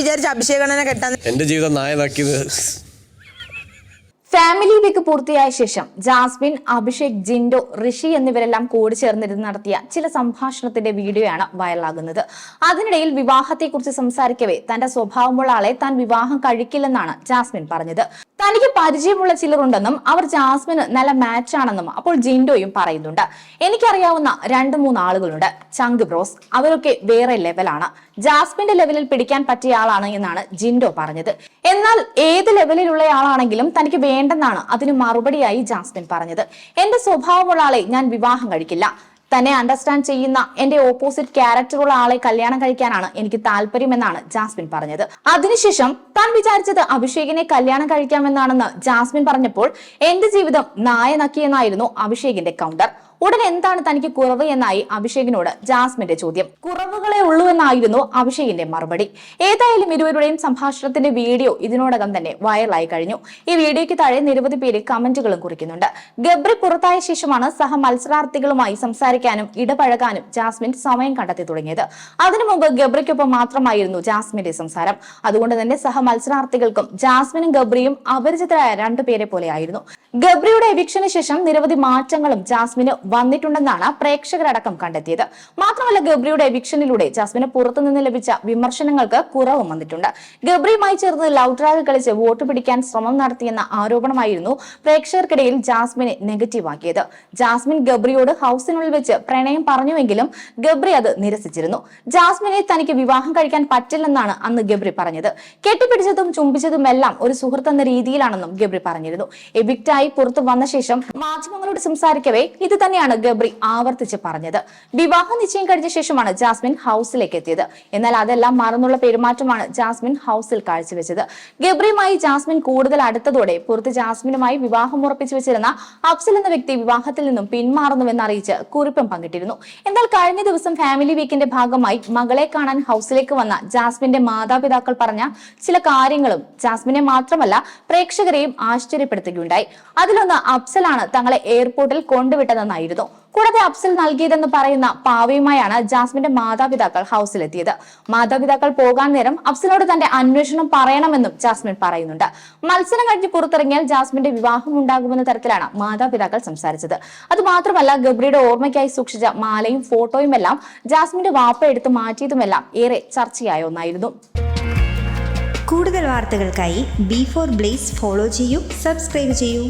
വിചാരിച്ച അഭിഷേകണനെ കെട്ടാൻ. എന്റെ ജീവിതം നായതാക്കിയത് ഫാമിലി വീക്ക് പൂർത്തിയായ ശേഷം ജാസ്മിൻ അഭിഷേക് ജിൻഡോ ഋഷി എന്നിവരെല്ലാം കൂടി ചേർന്നിരുന്ന് നടത്തിയ ചില സംഭാഷണത്തിന്റെ വീഡിയോയാണ് വൈറലാകുന്നത്. അതിനിടയിൽ വിവാഹത്തെക്കുറിച്ച് സംസാരിക്കവേ തന്റെ സ്വഭാവമുള്ള ആളെ താൻ വിവാഹം കഴിക്കില്ലെന്നാണ് ജാസ്മിൻ പറഞ്ഞത്. തനിക്ക് പരിചയമുള്ള ചിലരുണ്ടെന്നും അവർ ജാസ്മിന് നല്ല മാച്ച് ആണെന്നും അപ്പോൾ ജിൻഡോയും പറയുന്നുണ്ട്. എനിക്കറിയാവുന്ന രണ്ട് മൂന്ന് ആളുകളുണ്ട്. ചങ്ക് ബ്രോസ് അവരൊക്കെ വേറെ ലെവലാണ് ജാസ്മിന്റെ ലെവലിൽ പിടിക്കാൻ പറ്റിയ ആളാണ് എന്നാണ് ജിൻഡോ പറഞ്ഞത്. എന്നാൽ ഏത് ലെവലിലുള്ള ആളാണെങ്കിലും തനിക്ക് വേണ്ടെന്നാണ് അതിന് മറുപടിയായി ജാസ്മിൻ പറഞ്ഞത്. എന്റെ സ്വഭാവമുള്ള ആളെ ഞാൻ വിവാഹം കഴിക്കില്ല. തന്നെ അണ്ടർസ്റ്റാൻഡ് ചെയ്യുന്ന എന്റെ ഓപ്പോസിറ്റ് ക്യാരക്ടറുള്ള ആളെ കല്യാണം കഴിക്കാനാണ് എനിക്ക് താല്പര്യമെന്നാണ് ജാസ്മിൻ പറഞ്ഞത്. അതിനുശേഷം താൻ വിചാരിച്ചത് അഭിഷേകിനെ കല്യാണം കഴിക്കാമെന്നാണെന്ന് ജാസ്മിൻ പറഞ്ഞപ്പോൾ എന്റെ ജീവിതം നായ നക്കിയെന്നായിരുന്നു അഭിഷേകിന്റെ കൗണ്ടർ ഉടൻ എന്താണ് തനിക്ക് കുറവ് എന്നായി അഭിഷേകിനോട് ജാസ്മിന്റെ ചോദ്യം. കുറവുകളെ ഉള്ളൂ എന്നായിരുന്നു അഭിഷേകിന്റെ മറുപടി. ഏതായാലും ഇരുവരുടെയും സംഭാഷണത്തിന്റെ വീഡിയോ ഇതിനോടകം തന്നെ വൈറലായി കഴിഞ്ഞു. ഈ വീഡിയോയ്ക്ക് താഴെ നിരവധി പേര് കമന്റുകളും കുറിക്കുന്നുണ്ട്. ഗബ്രി പുറത്തായ ശേഷമാണ് സഹ മത്സരാർത്ഥികളുമായി സംസാരിക്കാനും ഇടപഴകാനും ജാസ്മിൻ സമയം കണ്ടെത്തി തുടങ്ങിയത്. അതിനു മുമ്പ് ഗബ്രിക്കൊപ്പം മാത്രമായിരുന്നു ജാസ്മിന്റെ സംസാരം. അതുകൊണ്ട് തന്നെ സഹ മത്സരാർത്ഥികൾക്കും ജാസ്മിനും ഗബ്രിയും അപരിചിതരായ രണ്ടുപേരെ പോലെയായിരുന്നു ഗബ്രിയുടെ എവിക്ഷന് ശേഷം നിരവധി മാറ്റങ്ങളും ജാസ്മിന് വന്നിട്ടുണ്ടെന്നാണ് പ്രേക്ഷകരടക്കം കണ്ടെത്തിയത്. മാത്രമല്ല ഗബ്രിയുടെ എവിക്ഷനിലൂടെ ജാസ്മിന് പുറത്തുനിന്ന് ലഭിച്ച വിമർശനങ്ങൾക്ക് കുറവും വന്നിട്ടുണ്ട്. ഗബ്രിയുമായി ചേർന്ന് ലവ് ഡ്രാഗ് കളിച്ച് വോട്ട് പിടിക്കാൻ ശ്രമം നടത്തിയെന്ന ആരോപണമായിരുന്നു പ്രേക്ഷകർക്കിടയിൽ ജാസ്മിനെ നെഗറ്റീവ് ആക്കിയത്. ജാസ്മിൻ ഗബ്രിയോട് ഹൗസിനുള്ളിൽ വെച്ച് പ്രണയം പറഞ്ഞുവെങ്കിലും ഗബ്രി അത് നിരസിച്ചിരുന്നു. ജാസ്മിനെ തനിക്ക് വിവാഹം കഴിക്കാൻ പറ്റില്ലെന്നാണ് അന്ന് ഗബ്രി പറഞ്ഞത്. കെട്ടിപ്പിടിച്ചതും ചുംബിച്ചതുമെല്ലാം ഒരു സുഹൃത്ത് എന്ന രീതിയിലാണെന്നും ഗബ്രി പറഞ്ഞിരുന്നു. എവിക്റ്റായി പുറത്തു വന്ന ശേഷം മാധ്യമങ്ങളോട് സംസാരിക്കവേ ഇത് തന്നെയാണ് ഗബ്രി ആവർത്തിച്ച് പറഞ്ഞത്. വിവാഹ നിശ്ചയം കഴിഞ്ഞ ശേഷമാണ് ജാസ്മിൻ ഹൗസിലേക്ക് എത്തിയത്. എന്നാൽ അതെല്ലാം മറന്നുള്ള പെരുമാറ്റമാണ് ജാസ്മിൻ ഹൗസിൽ കാഴ്ചവെച്ചത്. ഗബ്രിയുമായി ജാസ്മിൻ കൂടുതൽ അടുത്തതോടെ പുറത്ത് ജാസ്മിനുമായി വിവാഹം ഉറപ്പിച്ചു വെച്ചിരുന്ന അഫ്സൽ എന്ന വ്യക്തി വിവാഹത്തിൽ നിന്നും പിന്മാറുന്നുവെന്ന് അറിയിച്ച് കുറിപ്പും പങ്കിട്ടിരുന്നു. എന്നാൽ കഴിഞ്ഞ ദിവസം ഫാമിലി വീക്കിന്റെ ഭാഗമായി മകളെ കാണാൻ ഹൗസിലേക്ക് വന്ന ജാസ്മിന്റെ മാതാപിതാക്കൾ പറഞ്ഞ ചില കാര്യങ്ങളും ജാസ്മിനെ മാത്രമല്ല പ്രേക്ഷകരെയും ആശ്ചര്യപ്പെടുത്തുകയുണ്ടായി. അതിലൊന്ന് അഫ്സലാണ് തങ്ങളെ എയർപോർട്ടിൽ കൊണ്ടുവിട്ടതെന്നായിരുന്നു. കൂടാതെ അഫ്സൽ നൽകിയതെന്ന് പറയുന്ന പാവയുമായാണ് ജാസ്മിന്റെ മാതാപിതാക്കൾ ഹൗസിലെത്തിയത്. മാതാപിതാക്കൾ പോകാൻ നേരം അഫ്സലിനോട് തന്റെ അന്വേഷണം പറയണമെന്നും ജാസ്മിൻ പറയുന്നുണ്ട്. മത്സരം കഴിഞ്ഞ് പുറത്തിറങ്ങിയാൽ ജാസ്മിന്റെ വിവാഹം ഉണ്ടാകുമെന്ന തരത്തിലാണ് മാതാപിതാക്കൾ സംസാരിച്ചത്. അത് മാത്രമല്ല ഗബ്രിയുടെ ഓർമ്മയ്ക്കായി സൂക്ഷിച്ച മാലയും ഫോട്ടോയും എല്ലാം ജാസ്മിന്റെ വാപ്പ എടുത്ത് മാറ്റിയതുമെല്ലാം ഏറെ ചർച്ചയായ ഒന്നായിരുന്നു. കൂടുതൽ വാർത്തകൾക്കായി ബി ഫോർ ബ്ലേസ് ഫോളോ ചെയ്യൂ സബ്സ്ക്രൈബ് ചെയ്യൂ.